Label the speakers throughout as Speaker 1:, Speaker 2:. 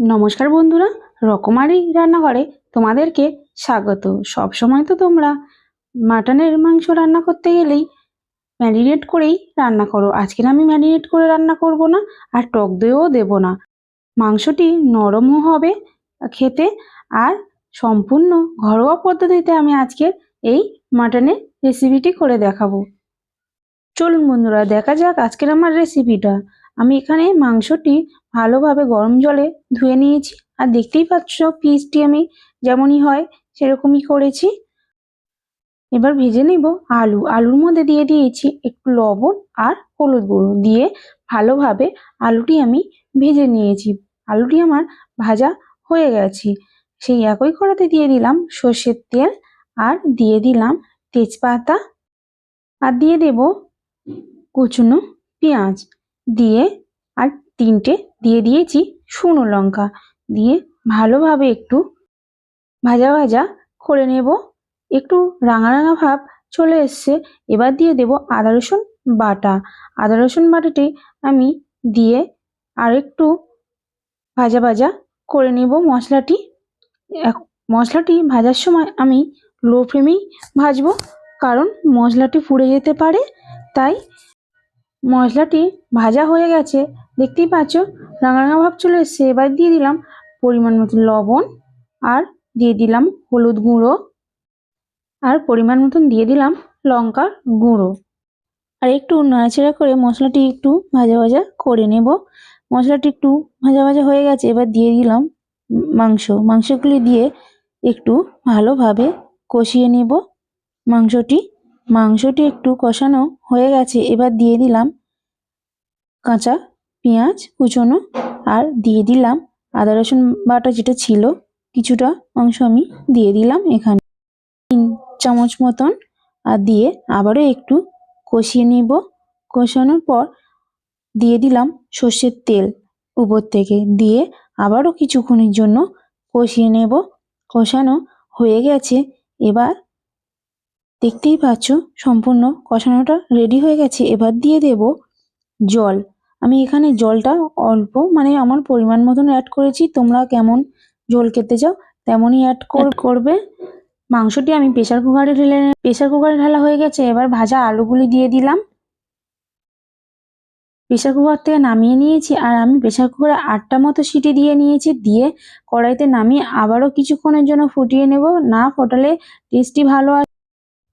Speaker 1: নমস্কার বন্ধুরা, রকমারি রান্নাঘরে তোমাদেরকে স্বাগত। সব সময় তো তোমরা মাটনের মাংস রান্না করতে গেলেই ম্যারিনেট করেই রান্না করো। আজকে আমি ম্যারিনেট করে রান্না করব না আর টক দইও দেবো না। মাংসটি নরমও হবে খেতে আর সম্পূর্ণ ঘরোয়া পদ্ধতিতে আমি আজকে এই মাটনের রেসিপিটি করে দেখাবো। চলুন বন্ধুরা, দেখা যাক আজকের আমার রেসিপিটা আমি এখানে মাংসটি ভালোভাবে গরম জলে ধুয়ে নিয়েছি। আর দেখতেই পাচ্ছ পিসটি আমি যেমনই হয় সেরকমই করেছি। এবার ভেজে নেব আলু। আলুর মধ্যে দিয়ে দিয়েছি একটু লবণ আর হলুদ গুঁড়ো। দিয়ে ভালোভাবে আলুটি আমি ভেজে নিয়েছি। আলুটি আমার ভাজা হয়ে গেছে। সেই একই কড়াতে দিয়ে দিলাম সর্ষের তেল আর দিয়ে দিলাম তেজপাতা। আর দিয়ে দেব কুচুনো পেঁয়াজ। দিয়ে আর তিনটে দিয়ে দিয়েছি শুকনো লঙ্কা। দিয়ে ভালোভাবে একটু ভাজা ভাজা করে নেব। একটু রাঙা রাঙা ভাব চলে এসছে। এবার দিয়ে দেব আদা রসুন বাটা। আদা রসুন বাটাটি আমি দিয়ে আর একটু ভাজা ভাজা করে নেব মশলাটি। মশলাটি ভাজার সময় আমি লো ফ্লেমেই ভাজবো, কারণ মশলাটি পুড়ে যেতে পারে, তাই মশলাটি ভাজা হয়ে গেছে। দেখতেই পাচ্ছ, রাঙা রাঙা ভাব চলে এসছে। এবার দিয়ে দিলাম পরিমাণ মতো লবণ আর দিয়ে দিলাম হলুদ গুঁড়ো আর পরিমাণ মতন দিয়ে দিলাম লঙ্কার গুঁড়ো। আর একটু নাড়াচাড়া করে মশলাটি একটু ভাজা ভাজা করে নেব। মশলাটি একটু ভাজা ভাজা হয়ে গেছে, এবার দিয়ে দিলাম মাংস। মাংসগুলি দিয়ে একটু ভালোভাবে কষিয়ে নেব। মাংসটি মাংসটি একটু কষানো হয়ে গেছে, এবার দিয়ে দিলাম কাঁচা পেঁয়াজ কুচোনো আর দিয়ে দিলাম আদা রসুন বাটা যেটা ছিল, কিছুটা অংশ আমি দিয়ে দিলাম এখানে। তিন চামচ মতন, আর দিয়ে আবারও একটু কষিয়ে নিব। কষানোর পর দিয়ে দিলাম সর্ষের তেল উপর থেকে, দিয়ে আবারও কিছুক্ষণের জন্য কষিয়ে নেব। কষানো হয়ে গেছে, এবার দেখতেই পাচ্ছ সম্পূর্ণ কষানোটা রেডি হয়ে গেছে। এবার দিয়ে দেব জল। আমি এখানে জলটা অল্প মানে আমার পরিমাণ মতন অ্যাড করেছি। তোমরা কেমন জল খেতে চাও তেমনই অ্যাড করবে। মাংসটি আমি প্রেসার কুকারে ঢেলে প্রেসার কুকারে ঢালা হয়ে গেছে। এবার ভাজা আলুগুলি দিয়ে দিলাম। প্রেসার কুকার থেকে নামিয়ে নিয়েছি আর আমি প্রেসার কুকারে আটটা মতো সিটি দিয়ে নিয়েছি। দিয়ে কড়াইতে নামিয়ে আবারও কিছুক্ষণের জন্য ফুটিয়ে নেব। না ফোটালে টেস্টি ভালো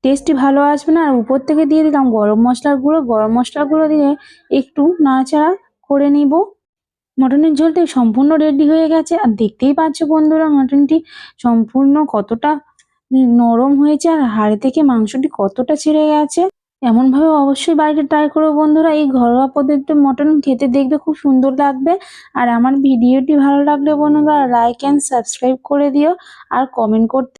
Speaker 1: আস টেস্টি ভালো আসবে না। আর উপর থেকে দিয়ে দিলাম গরম মশলার গুঁড়ো। গরম মশলার গুঁড়ো দিয়ে একটু নাড়াচাড়া করে নিব। মটনের ঝোলটি সম্পূর্ণ রেডি হয়ে গেছে। আর দেখতেই পাচ্ছ বন্ধুরা, মটনটি সম্পূর্ণ কতটা নরম হয়েছে আর হাড় থেকে মাংসটি কতটা ছেড়ে গেছে। এমনভাবে অবশ্যই বাড়িতে ট্রাই করো বন্ধুরা। এই ঘরোয়া পদ্ধতিতে মটন খেতে দেখবে খুব সুন্দর লাগবে। আর আমার ভিডিওটি ভালো লাগলে বন্ধুরা লাইক অ্যান্ড সাবস্ক্রাইব করে দিও। আর কমেন্ট করতে